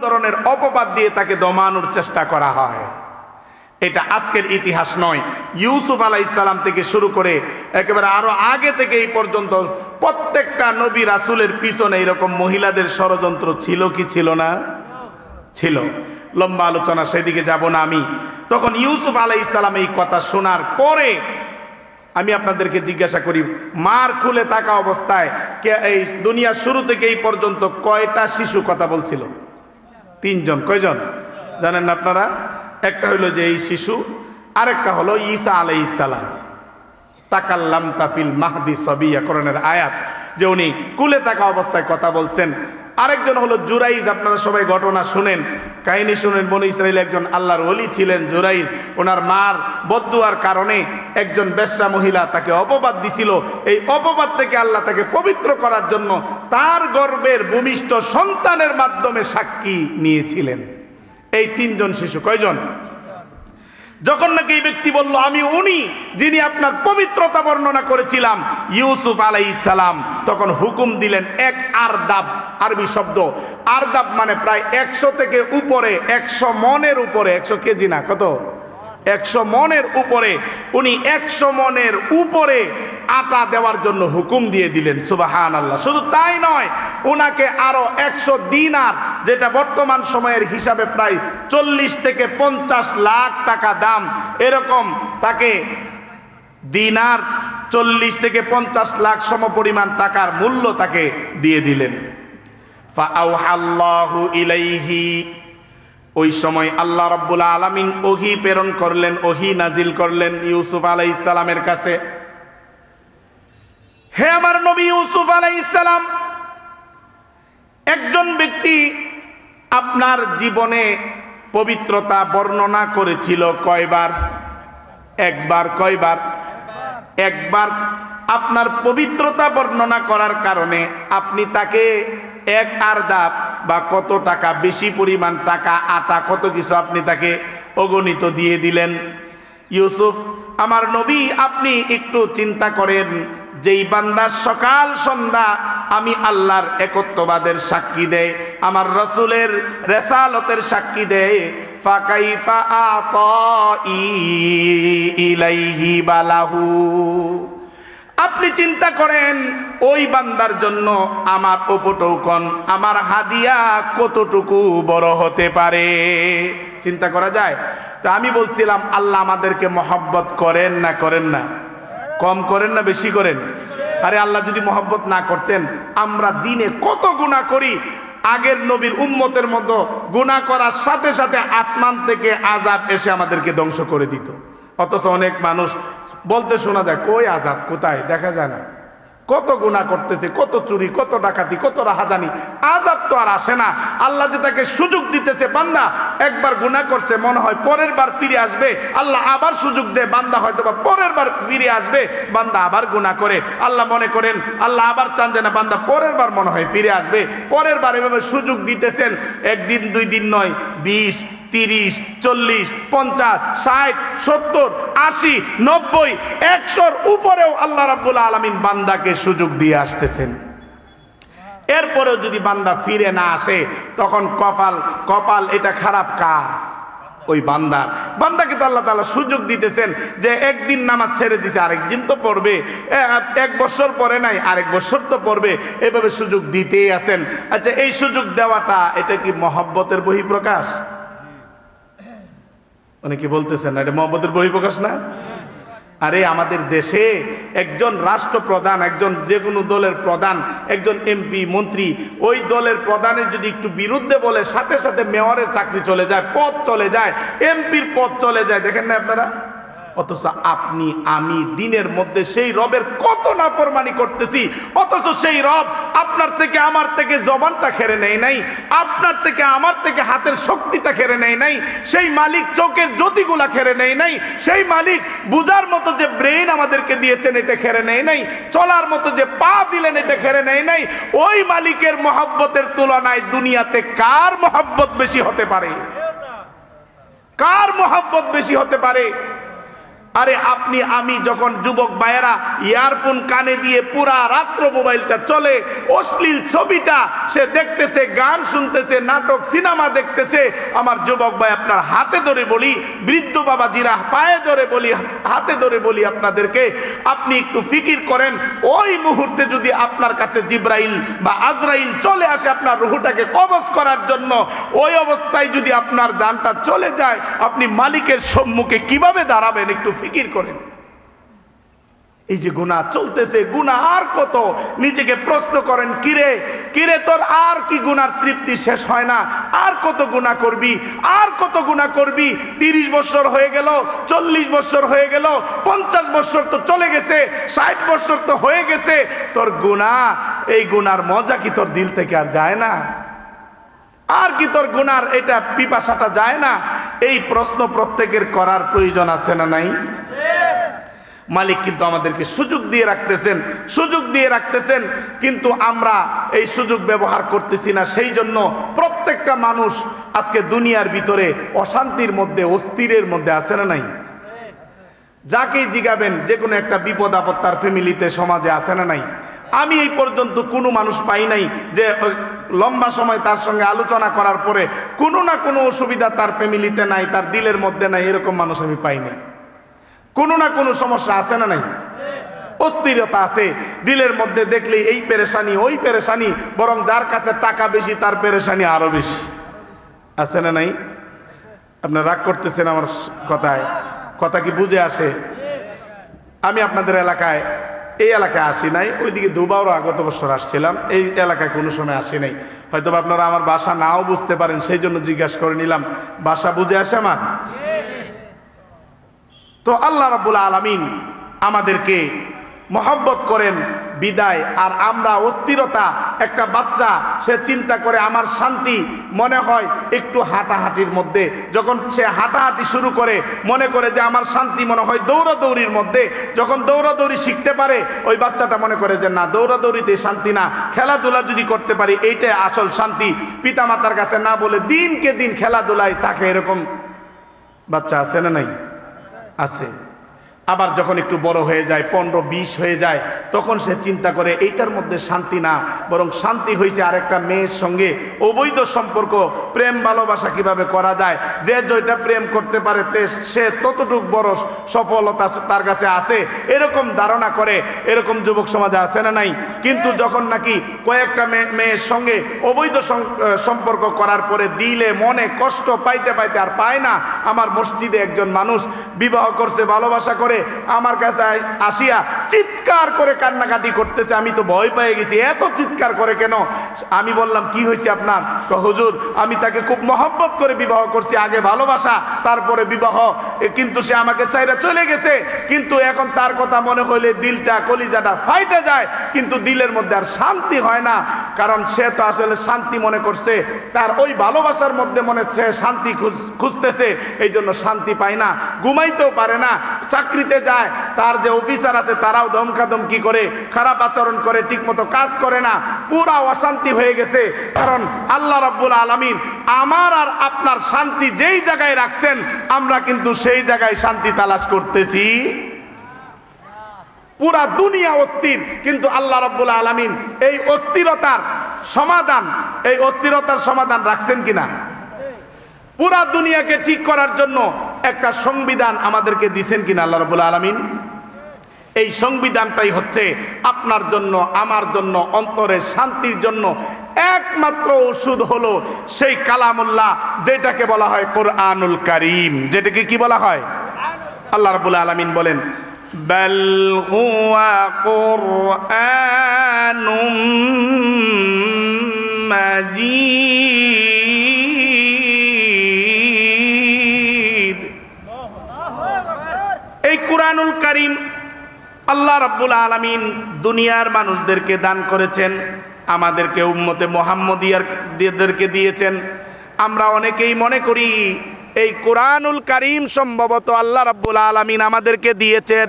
ধরনের অপবাদ দিয়ে তাকে দমানোর চেষ্টা করা হয়। এটা আজকের ইতিহাস নয়। ইউসুফ আলাহ ইসলাম থেকে শুরু করে একেবারে আরও আগে থেকে এই পর্যন্ত প্রত্যেকটা নবী রাসুলের পিছনে এরকম মহিলাদের ষড়যন্ত্র ছিল কি ছিল না? ছিল। লম্বা আলোচনা, সেদিকে যাব না আমি। তখন ইউসুফ আলাই ইসলাম এই কথা শোনার পরে আমি আপনাদেরকে জিজ্ঞাসা করি, মার খুলে থাকা অবস্থায় এই দুনিয়ার শুরু থেকে এই পর্যন্ত কয়টা শিশু কথা বলছিল? তিনজন, কয়জন? জানেন আপনারা? একটা হলো যে এই শিশু, আরেকটা হলো ঈসা আলাই ইসালাম তাকাল্লাম তাফিল মাহদি সবিয়া করণের আয়াত, যে উনি কুলে থাকা অবস্থায় কথা বলছেন আরেকজন হলো জুরাইজ, আপনারা সবাই ঘটনা শুনেন। কাহিনী শুনেন, বনি ইসরায়েল একজন আল্লাহর অলি ছিলেন জুরাইজ। ওনার মার বদুয়ার কারণে একজন বেশ্যা মহিলা তাকে অপবাদ দিছিল। এই অপবাদ থেকে আল্লাহ তাকে পবিত্র করার জন্য তার গর্বের ভূমিষ্ঠ সন্তানের মাধ্যমে সাক্ষী নিয়েছিলেন। এই তিনজন শিশু, কয়জন? যখন নাকি এই ব্যক্তি বলল, আমি উনি যিনি আপনার পবিত্রতা বর্ণনা করেছিলাম, ইউসুফ আলাই ইসালাম তখন হুকুম দিলেন এক আরদাব, আরবি শব্দ। আরদাব মানে প্রায় একশো থেকে উপরে, একশো মনের উপরে, একশো কেজি না, কত? একশো মনের উপরে, উনি একশো মনের উপরে আটা দেওয়ার জন্য হুকুম দিয়ে দিলেন সুবাহান আল্লাহ শুধু তাই নয় ওনাকে আরও একশো দিনার, যেটা বর্তমান সময়ের হিসাবে প্রায় চল্লিশ থেকে পঞ্চাশ লাখ টাকা দাম, এরকম তাকে দিনার চল্লিশ থেকে পঞ্চাশ লাখ সম পরিমাণ টাকার মূল্য তাকে দিয়ে দিলেন। ফাআউহাল্লাহু ইলাইহি ওই সময় আল্লাহ রব্বুল আলামিন ওহি প্রেরণ করলেন, ওহি নাজিল করলেন ইউসুফ আলাইহিস সালামের কাছে। হে আমার নবী ইউসুফ আলাইহিস সালাম, একজন ব্যক্তি আপনার জীবনে পবিত্রতা বর্ণনা করেছিল কয়বার? একবার কয়বার? একবার আপনার পবিত্রতা বর্ণনা করার কারণে আপনি তাকে এক আরদাব বা কত টাকা, বেশি পরিমাণ টাকা, আটা, কত কিছু আপনি তাকে অগণিত দিয়ে দিলেন। ইউসুফ, আমার নবী, আপনি একটু চিন্তা করেন। যেই বান্দা সকাল, সন্ধ্যা আমি আল্লাহর একত্ববাদের সাক্ষী দেয়, আমার রসুলের রেসালতের সাক্ষী দেয় ইলাইহি বালাহু। আপনি চিন্তা করেন, ওই বান্দার জন্য আমার উপটৌকন, আমার হাদিয়া কতটুকু বড় হতে পারে? চিন্তা করা যায়? তো আমি বলছিলাম, আল্লাহ আমাদেরকে মহব্বত করেন না করেন না? কম করেন না বেশি করেন? আরে আল্লাহ যদি মহব্বত না করতেন, আমরা দিনে কত গুণা করি? আগের নবীর উম্মতের মতো গুণা করার সাথে সাথে আসমান থেকে আজাব এসে আমাদেরকে ধ্বংস করে দিত। অথচ অনেক মানুষ বলতে শোনা যায়, কই আজাব কোথায়? দেখা যায় না। কত গুণা করতেছে, কত চুরি, কত ডাকাতি, কত রাহাজানি। আজাব তো আর আসে না। আল্লাহ যে তাকে সুযোগ দিতেছে, বান্দা একবার গুণা করছে, মনে হয় পরের বার ফিরে আসবে। আল্লাহ আবার সুযোগ দেয়, বান্দা হয়তো বা পরের বার ফিরে আসবে, বান্দা আবার গুণা করে। আল্লাহ মনে করেন, আল্লাহ আবার চান যে না, বান্দা পরের বার মনে হয় ফিরে আসবে। পরের বার এভাবে সুযোগ দিতেছেন, একদিন, দুই দিন নয়, বিশ তিরিশ, চল্লিশ, পঞ্চাশ, ষাট, সত্তর, আশি, নব্বই, একশোর উপরেও আল্লাহ রাব্বুল আলমিন বান্দাকে সুযোগ দিয়ে আসতেছেন। এরপরেও যদি বান্দা ফিরে না আসে, তখন কপাল কপাল এটা খারাপ কাজ। ওই বান্দার বান্দাকে তো আল্লাহ তালা সুযোগ দিতেছেন যে একদিন নামাজ ছেড়ে দিছে, আরেকদিন তো পড়বে। এক বছর পরে নাই, আরেক বছর তো পড়বে। এভাবে সুযোগ দিতেই আছেন। আচ্ছা এই সুযোগ দেওয়াটা এটা কি মহব্বতের বহিঃপ্রকাশ? অনেকে বলতেছেন, এটা মহব্বতের বহিঃপ্রকাশ না? আরে, আমাদের দেশে একজন রাষ্ট্রপ্রধান, একজন যে কোনো দলের প্রধান, একজন এমপি, মন্ত্রী, ওই দলের প্রধানের যদি একটু বিরুদ্ধে বলে, সাথে সাথে মেয়রের চাকরি চলে যায়, পদ চলে যায়, এমপির পদ চলে যায়, দেখেন না আপনারা? অথচ আপনি, আমি দিনের মধ্যে সেই রবের কত নাফরমানি করতেছি, অথচ সেই রব আপনার থেকে আমার থেকে জবানটা খেরে নেয় নাই, আপনার থেকে আমার থেকে হাতের শক্তিটা খেরে নেয় নাই, সেই মালিক চোখের জ্যোতিগুলা খেরে নেয় নাই, সেই মালিক বুঝার মতো যে ব্রেন আমাদেরকে দিয়েছেন এটা খেরে নেয় নাই, চলার মতো যে পা দিলেন এটা খেরে নেয় নাই, ওই মালিকের মহাব্বতের তুলনায় দুনিয়াতে কার মহাব্বত বেশি হতে পারে? কার মহাব্বত বেশি হতে পারে? আরে আপনি, আমি যখন যুবক ভাইয়েরা ইয়ারফোন কানে দিয়ে পুরা রাত্র মোবাইলটা চলে, অশ্লীল ছবিটা, সে দেখতেছে, গান শুনতেছে, নাটক, সিনেমা দেখতেছে, আমার যুবক ভাই আপনার হাতে ধরে বলি, বৃদ্ধ বাবা জিরা পায়ে ধরে বলি, হাতে ধরে বলি আপনাদেরকে, আপনি একটু ফিকির করেন, ওই মুহূর্তে যদি আপনার কাছে জিব্রাইল বা আজরাইল চলে আসে আপনার রুহুটাকে কবজ করার জন্য, ওই অবস্থায় যদি আপনার জানটা চলে যায়, আপনি মালিকের সম্মুখে কীভাবে দাঁড়াবেন একটু ফিকির করেন। এই যে গুণা চলতেছে গুণা আর কত? নিজেকে প্রশ্ন করেন, কিরে কিরে তোর আর কি গুনার তৃপ্তি শেষ হয় না? আর কত গুণা করবি? আর কত গুণা করবি? তিরিশ বছর হয়ে গেল, চল্লিশ বছর হয়ে গেল, পঞ্চাশ বছর তো চলে গেছে, ষাট বছর তো হয়ে গেছে। তোর গুণা এই গুনার মজা কি তোর দিল থেকে আর যায় না? আর কি তোর গুনার? এটা পিপাসাটা যায় না। এই প্রশ্ন প্রত্যেকের করার প্রয়োজন আছে না নাই? মালিক কিন্তু আমাদেরকে সুযোগ দিয়ে রাখতেছেন, সুযোগ দিয়ে রাখতেছেন, কিন্তু আমরা এই সুযোগ ব্যবহার করতেছি না। সেই জন্য প্রত্যেকটা মানুষ আজকে দুনিয়ার ভিতরে অশান্তির মধ্যে, অস্থিরের মধ্যে আছে না নাই? যাকেই জিগাবেন, যে কোনো একটা বিপদ আপদ তার ফ্যামিলিতে, সমাজে আছে না নাই? আমি এই পর্যন্ত কোনো মানুষ পাই নাই যে লম্বা সময় তার সঙ্গে আলোচনা করার পরে কোনো না কোনো অসুবিধা তার ফ্যামিলিতে নাই, তার দিলের মধ্যে নাই, এরকম মানুষ আমি পাই নাই। কোনো না কোনো সমস্যা আছে না নাই? অস্থিরতা আছে। দিলের মধ্যে দেখলে এই পেরেশানি, ওই পেরেশানি, বরং যার কাছে টাকা বেশি, তার পেরেশানি আরও বেশি। আছে না নাই? আপনার রাগ করতেছেন আমার কথায়? কথা কি বুঝে আসে? আমি আপনাদের এলাকায়, এই এলাকায় আসি নাই। ওইদিকে দুবারও আগত বছর আসছিলাম। এই এলাকায় কোনো সময় আসি নাই। হয়তো আপনারা আমার বাসা নাও বুঝতে পারেন, সেই জন্য জিজ্ঞাসা করে নিলাম। বাসা বুঝে আসে আমার? তো আল্লাহ রাবুল আলমিন আমাদেরকে মহব্বত করেন বিদায় আর আমরা অস্থিরতা, একটা বাচ্চা, সে চিন্তা করে আমার শান্তি, মনে হয় একটু হাঁটাহাঁটির মধ্যে। যখন সে হাঁটাহাঁটি শুরু করে, মনে করে যে আমার শান্তি মনে হয় দৌড়াদৌড়ির মধ্যে। যখন দৌড়াদৌড়ি শিখতে পারে, ওই বাচ্চাটা মনে করে যে না, দৌড়াদৌড়িতে শান্তি না। খেলাধুলা যদি করতে পারি, এইটাই আসল শান্তি। পিতামাতার কাছে না বলে দিনকে দিন খেলাধুলায় তাকে এরকম বাচ্চা আছে না নাই? আছে। আবার যখন একটু বড় হয়ে যায়, পনেরো বিশ হয়ে যায়, তখন সে চিন্তা করে, এইটার মধ্যে শান্তি না। বরং শান্তি হয়েছে আরেকটা মেয়ের সঙ্গে অবৈধ সম্পর্ক, প্রেম, ভালোবাসা কীভাবে করা যায়? যে যেটা প্রেম করতে পারে সে ততটুক বড় সফলতা তার কাছে আছে। এরকম ধারণা করে, এরকম যুবক সমাজে আছে না নাই? কিন্তু যখন নাকি কয়েকটা মেয়ে মেয়ের সঙ্গে অবৈধ সম্পর্ক করার পরে দিলে, মনে কষ্ট পাইতে পাইতে আর পায় না। আমার মসজিদে একজন মানুষ বিবাহ করছে, ভালোবাসা করে আমার কাছে আসিয়া আসিয়া চিৎকার করে কান্নাকাটি করতেছে, আমি তো ভয় পেয়ে গেছি। এত চিৎকার করে কেন? আমি বললাম, কি হয়েছে আপনার? তো হুজুর, আমি তাকে খুব মহব্বত করে বিবাহ করছি, আগে ভালোবাসা, তারপরে বিবাহ। কিন্তু সে আমাকে চাইরা চলে গেছে, কিন্তু এখন তার কথা মনে হইলে দিলটা, কলিজাটা ফাইটে যায়, কিন্তু দিলের মধ্যে আর শান্তি হয় না, কারণ সে তো আসলে শান্তি মনে করছে, তার ওই ভালোবাসার মধ্যে মনে হচ্ছে শান্তি খুঁজ- খুঁজতেছে এই জন্য শান্তি পায় না, ঘুমাইতেও পারে না, চাকরিতে যায়, তার যে অফিসার আছে, তারাও দমকাদমকি করে, খারাপ আচরণ করে, ঠিকমতো কাজ করে না, পুরা অশান্তি হয়ে গেছে। কারণ আল্লাহ রাব্বুল আলামিন আমার আর আপনার শান্তি যেই জায়গায় রাখছেন, আমরা কিন্তু সেই জায়গায় শান্তি তালাশ করতেছি। পুরা দুনিয়া অস্থির, কিন্তু আল্লাহ রাব্বুল আলামিন এই অস্থিরতার সমাধান, এই অস্থিরতার সমাধান রাখছেন কিনা? পুরা দুনিয়াকে ঠিক করার জন্য একটা সংবিধান আমাদেরকে দিছেন কিনা আল্লাহ রাব্বুল আলামিন? এই সংবিধানটাই হচ্ছে আপনার জন্য, আমার জন্য, অন্তরের শান্তির জন্য। একমাত্র ওষুধ হলো সেই কালামুল্লাহ, যেটাকে বলা হয় কোরআনুল কারীম। যেটাকে কি বলা হয়? আল্লাহ রাব্বুল আলামিন বলেন এই কোরআনুল কারীম আল্লাহ রাব্বুল আলামিন দুনিয়ার মানুষদেরকে দান করেছেন, আমাদেরকে উম্মতে মোহাম্মদিয়ারদেরকে দিয়েছেন। আমরা অনেকেই মনে করি, এই কোরআনুল করিম সম্ভবত আল্লাহ রাব্বুল আলামিন আমাদেরকে দিয়েছেন।